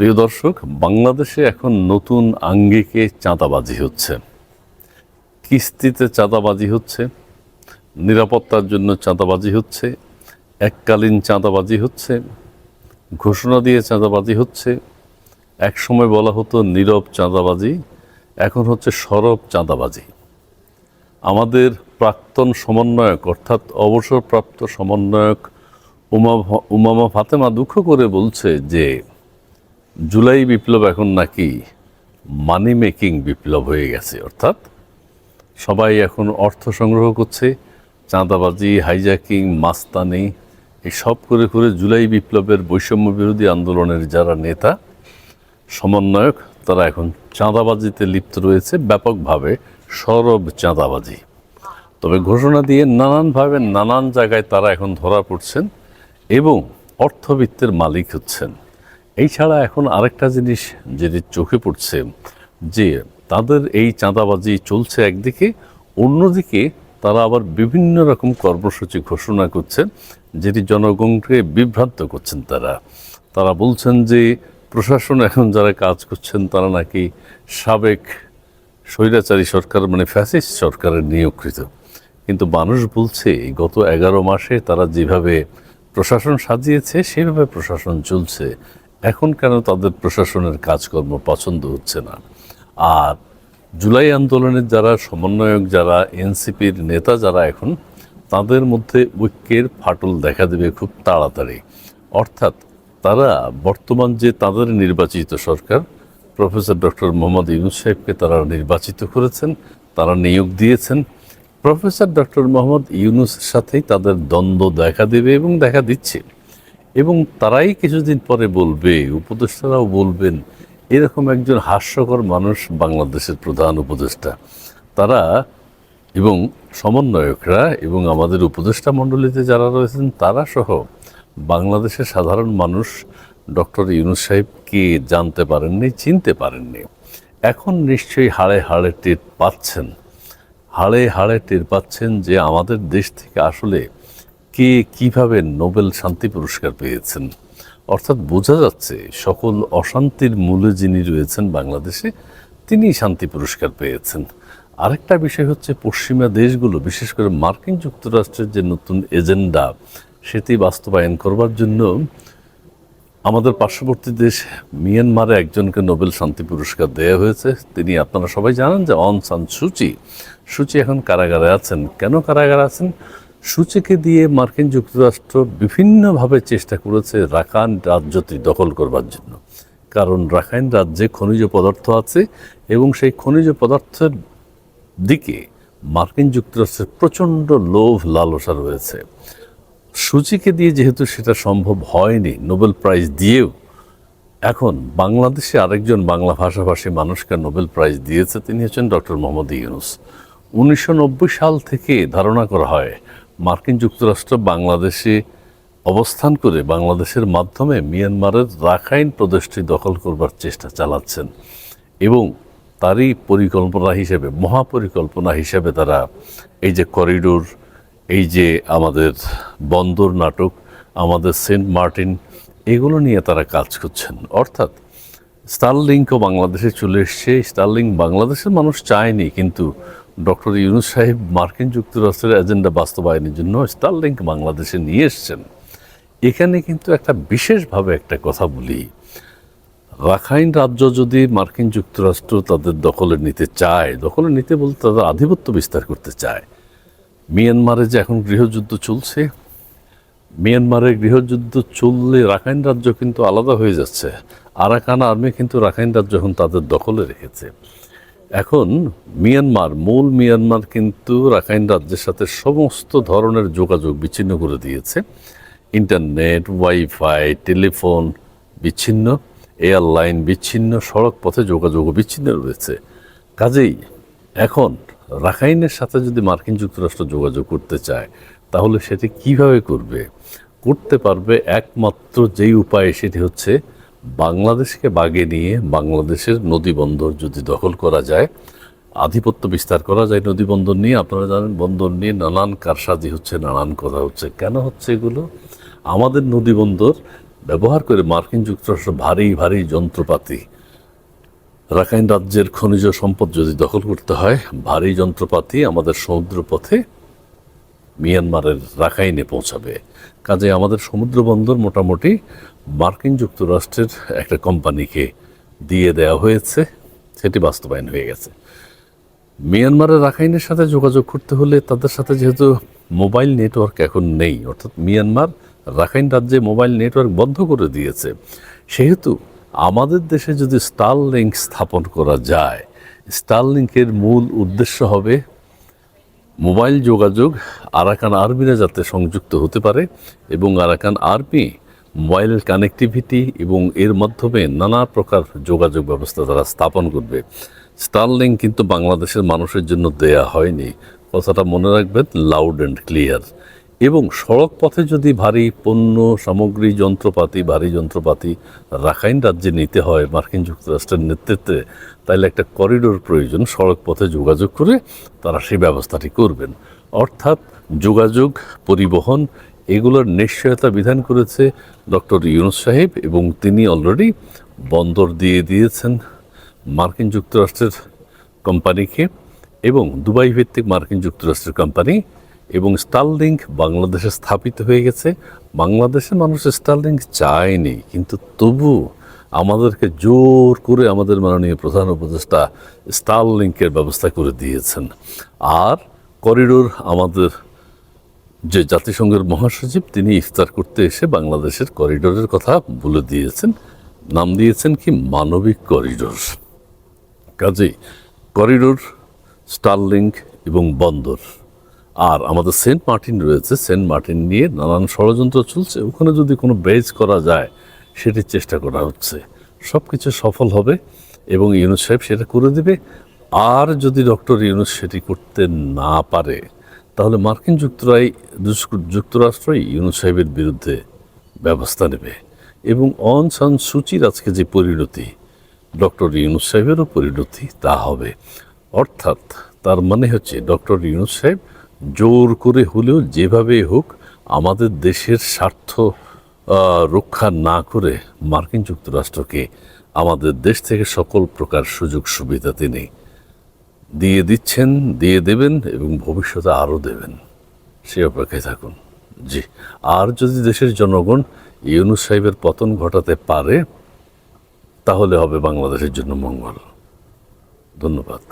প্রিয় দর্শক, বাংলাদেশে এখন নতুন আঙ্গিকে চাঁদাবাজি হচ্ছে। কিস্তিতে চাঁদাবাজি হচ্ছে, নিরাপত্তার জন্য চাঁদাবাজি হচ্ছে, এককালীন চাঁদাবাজি হচ্ছে, ঘোষণা দিয়ে চাঁদাবাজি হচ্ছে এক সময় বলা হতো নীরব চাঁদাবাজি, এখন হচ্ছে সরব চাঁদাবাজি। আমাদের প্রাক্তন সমন্বয়ক, অর্থাৎ অবসরপ্রাপ্ত সমন্বয়ক উমা, উমামা ফাতেমা দুঃখ করে বলছে যে জুলাই বিপ্লব এখন নাকি মানি মেকিং বিপ্লব হয়ে গেছে, অর্থাৎ সবাই এখন অর্থ সংগ্রহ করছে, চাঁদাবাজি হাইজ্যাকিং মাস্তানি এই সব করে করে জুলাই বিপ্লবের বৈষম্য বিরোধী আন্দোলনের যারা নেতা, সমন্বয়ক, তারা এখন চাঁদাবাজিতে লিপ্ত রয়েছে, ব্যাপকভাবে সরব চাঁদাবাজি। তবে ঘোষণা দিয়ে নানানভাবে নানান জায়গায় তারা এখন ধরা পড়ছেন এবং অর্থবিত্তের মালিক হচ্ছেন। এই ছাড়া এখন আরেকটা জিনিস যেটি চোখে পড়ছে, যে তাদের এই চাঁদাবাজি চলছে একদিকে, অন্যদিকে তারা আবার বিভিন্ন রকম কর্মসূচি ঘোষণা করছেন, যেটি জনগণকে বিভ্রান্ত করছেন তারা। তারা বলছেন যে প্রশাসন এখন যারা কাজ করছেন, তারা নাকি সাবেক স্বৈরাচারী সরকার মানে ফ্যাসিস্ট সরকারের নিয়োগকৃত। কিন্তু মানুষ বলছে, গত এগারো মাসে তারা যেভাবে প্রশাসন সাজিয়েছে, সেভাবে প্রশাসন চলছে। এখন কেন তাদের প্রশাসনের কাজকর্ম পছন্দ হচ্ছে না? আর জুলাই আন্দোলনের যারা সমন্বয়ক, যারা এনসিপির নেতা, যারা এখন, তাদের মধ্যে ঐক্যের ফাটল দেখা দেবে খুব তাড়াতাড়ি। অর্থাৎ তারা বর্তমান যে তাদের নির্বাচিত সরকার, প্রফেসর ডক্টর মোহাম্মদ ইউনুস সাহেবকে তারা নির্বাচিত করেছেন, তারা নিয়োগ দিয়েছেন। প্রফেসর ডক্টর মোহাম্মদ ইউনুসের সাথেই তাদের দ্বন্দ্ব দেখা দেবে এবং দেখা দিচ্ছে। এবং তারাই কিছুদিন পরে বলবে, উপদেষ্টারাও বলবেন, এরকম একজন হাস্যকর মানুষ বাংলাদেশের প্রধান উপদেষ্টা। তারা এবং সমন্বয়করা এবং আমাদের উপদেষ্টা মণ্ডলীতে যারা রয়েছেন, তারা সহ বাংলাদেশের সাধারণ মানুষ ডক্টর ইউনুস সাহেবকে জানতে পারেননি, চিনতে পারেননি। এখন নিশ্চয়ই হাড়ে হাড়ে টের পাচ্ছেন। হাড়ে হাড়ে টের পাচ্ছেন যে আমাদের দেশ থেকে আসলে কে কীভাবে নোবেল শান্তি পুরস্কার পেয়েছেন? অর্থাৎ বোঝা যাচ্ছে সকল অশান্তির মূলে যিনি রয়েছেন বাংলাদেশে তিনি শান্তি পুরস্কার পেয়েছেন। আরেকটা বিষয় হচ্ছে পশ্চিমা দেশগুলো, বিশেষ করে মার্কিন যুক্তরাষ্ট্রের যে নতুন এজেন্ডা, সেটি বাস্তবায়ন করবার জন্য আমাদের পার্শ্ববর্তী দেশ মিয়ানমারে একজনকে নোবেল শান্তি পুরস্কার দেওয়া হয়েছে। তিনি আপনারা সবাই জানেন যে অন সান সুচি সুচি এখন কারাগারে আছেন। কেন কারাগারে আছেন? সূচিকে দিয়ে মার্কিন যুক্তরাষ্ট্র বিভিন্নভাবে চেষ্টা করেছে রাখাইন রাজ্যটি দখল করবার জন্য। কারণ রাখাইন রাজ্যে খনিজ পদার্থ আছে এবং সেই খনিজ পদার্থের দিকে মার্কিন যুক্তরাষ্ট্রের প্রচণ্ড লোভ লালসা রয়েছে। সূচিকে দিয়ে যেহেতু সেটা সম্ভব হয়নি নোবেল প্রাইজ দিয়েও, এখন বাংলাদেশে আরেকজন বাংলা ভাষাভাষী মানুষকে নোবেল প্রাইজ দিয়েছে তিনি হচ্ছেন ডক্টর মোহাম্মদ ইউনুস। উনিশশো নব্বই সাল থেকে ধারণা করা হয় মার্কিন যুক্তরাষ্ট্র বাংলাদেশে অবস্থান করে বাংলাদেশের মাধ্যমে মিয়ানমারের রাখাইন প্রদেশটি দখল করবার চেষ্টা চালাচ্ছেন এবং তারই পরিকল্পনা হিসেবে, মহাপরিকল্পনা হিসেবে তারা এই যে করিডোর, এই যে আমাদের বন্দর নাটক, আমাদের সেন্ট মার্টিন, এগুলো নিয়ে তারা কাজ করছেন। অর্থাৎ স্টারলিংকও বাংলাদেশে চলে এসছে। স্টারলিং বাংলাদেশের মানুষ চায়নি, কিন্তু ডক্টর ইউনুস সাহেব মার্কিন যুক্তরাষ্ট্রের এজেন্ডা বাস্তবায়নের জন্য স্টারলিংক বাংলাদেশে নিয়ে এসছেন। এখানে কিন্তু একটা বিশেষভাবে একটা কথা বলি। রাখাইন রাজ্য যদি মার্কিন যুক্তরাষ্ট্র তাদের দখলে নিতে চায়, দখলে নিতে বলতে তাদের আধিপত্য বিস্তার করতে চায়। মিয়ানমারে যে এখন গৃহযুদ্ধ চলছে, মিয়ানমারে গৃহযুদ্ধ চললে রাখাইন রাজ্য কিন্তু আলাদা হয়ে যাচ্ছে। আরাকান আর্মি কিন্তু রাখাইন রাজ্য এখন তাদের দখলে রেখেছে। এখন মিয়ানমার, মূল মিয়ানমার কিন্তু রাখাইন রাজ্যের সাথে সমস্ত ধরনের যোগাযোগ বিচ্ছিন্ন করে দিয়েছে। ইন্টারনেট, ওয়াইফাই, টেলিফোন বিচ্ছিন্ন, এয়ারলাইন বিচ্ছিন্ন, সড়ক পথে যোগাযোগও বিচ্ছিন্ন রয়েছে। কাজেই এখন রাখাইনের সাথে যদি মার্কিন যুক্তরাষ্ট্র যোগাযোগ করতে চায়, তাহলে সেটি কীভাবে করবে? করতে পারবে একমাত্র যেই উপায় সেটি হচ্ছে বাংলাদেশকে বাগে নিয়ে বাংলাদেশের নদী বন্দর যদি দখল করা যায়, আধিপত্য বিস্তার করা যায় নদী বন্দর নিয়ে, আপনারা জানেন বন্দর নিয়ে নানান কারসাজি হচ্ছে, নানান কথা হচ্ছে। কেন হচ্ছে এগুলো? আমাদের নদী বন্দর ব্যবহার করে মার্কিন যুক্তরাষ্ট্র ভারী ভারী যন্ত্রপাতি, রাখাইন রাজ্যের খনিজ সম্পদ যদি দখল করতে হয়, ভারী যন্ত্রপাতি আমাদের সমুদ্রপথে মিয়ানমারের রাখাইনে পৌঁছাবে। কাজে আমাদের সমুদ্র বন্দর মোটামুটি মার্কিন যুক্তরাষ্ট্রের একটা কোম্পানিকে দিয়ে দেওয়া হয়েছে, সেটি বাস্তবায়ন হয়ে গেছে। মিয়ানমারের রাখাইনের সাথে যোগাযোগ করতে হলে তাদের সাথে যেহেতু মোবাইল নেটওয়ার্ক এখন নেই, অর্থাৎ মিয়ানমার রাখাইন রাজ্যে মোবাইল নেটওয়ার্ক বন্ধ করে দিয়েছে, সেহেতু আমাদের দেশে যদি স্টার লিঙ্ক স্থাপন করা যায় স্টার লিঙ্কের মূল উদ্দেশ্য হবে মোবাইল যোগাযোগ আরাকান আর্মিরা যাতে সংযুক্ত হতে পারে এবং আরাকান আর্মি মোবাইলের কানেক্টিভিটি এবং এর মাধ্যমে নানা প্রকার যোগাযোগ ব্যবস্থা তারা স্থাপন করবে। স্টারলিং কিন্তু বাংলাদেশের মানুষের জন্য দেয়া হয়নি। কথাটা মনে রাখবেন লাউড অ্যান্ড ক্লিয়ার এবং সড়ক পথে যদি ভারী পণ্য, সামগ্রী, যন্ত্রপাতি, ভারী যন্ত্রপাতি রাখাইন রাজ্যে নিতে হয় মার্কিন যুক্তরাষ্ট্রের নেতৃত্বে তাহলে একটা করিডোর প্রয়োজন সড়ক পথে যোগাযোগ করে তারা সেই ব্যবস্থাটি করবেন। অর্থাৎ যোগাযোগ, পরিবহন, এগুলোর নিশ্চয়তা বিধান করেছে ডক্টর ইউনুস সাহেব এবং তিনি অলরেডি বন্দর দিয়ে দিয়েছেন মার্কিন যুক্তরাষ্ট্রের কোম্পানিকে এবং দুবাই ভিত্তিক মার্কিন যুক্তরাষ্ট্রের কোম্পানি এবং স্টারলিংক বাংলাদেশে স্থাপিত হয়ে গেছে। বাংলাদেশের মানুষ স্টারলিংক চায়নি, কিন্তু তবু আমাদেরকে জোর করে আমাদের মাননীয় প্রধান উপদেষ্টা স্টারলিংকের ব্যবস্থা করে দিয়েছেন। আর করিডোর আমাদের যে জাতিসংঘের মহাসচিব, তিনি ইফতার করতে এসে বাংলাদেশের করিডোরের কথা বলে দিয়েছেন। নাম দিয়েছেন কি? মানবিক করিডোর। কাজেই করিডোর স্টারলিংক এবং বন্দর। আর আমাদের সেন্ট মার্টিন রয়েছে, সেন্ট মার্টিন নিয়ে নানান ষড়যন্ত্র চলছে। ওখানে যদি কোনো বেজ করা যায় সেটির চেষ্টা করা হচ্ছে। সব কিছু সফল হবে এবং ইউনুস সাহেব সেটা করে দেবে। আর যদি ডক্টর ইউনুস সেটি করতে না পারে, তাহলে মার্কিন যুক্তরাই যুক্তরাষ্ট্রই ইউনুস সাহেবের বিরুদ্ধে ব্যবস্থা নেবে। এবং অন সান সূচির আজকে যে পরিণতি, ডক্টর ইউনুস সাহেবেরও পরিণতি তা হবে। অর্থাৎ তার মানে হচ্ছে, ডক্টর ইউনুস সাহেব জোর করে হলেও যেভাবে হোক, আমাদের দেশের স্বার্থ রক্ষা না করে মার্কিন যুক্তরাষ্ট্রকে আমাদের দেশ থেকে সকল প্রকার সুযোগ সুবিধা তিনি দিয়ে দিচ্ছেন, দিয়ে দেবেন এবং ভবিষ্যতে আরও দেবেন। সে অপেক্ষায় থাকুন। জি, আর যদি দেশের জনগণ ইউনুস সাহেবের পতন ঘটাতে পারে, তাহলে হবে বাংলাদেশের জন্য মঙ্গল। ধন্যবাদ।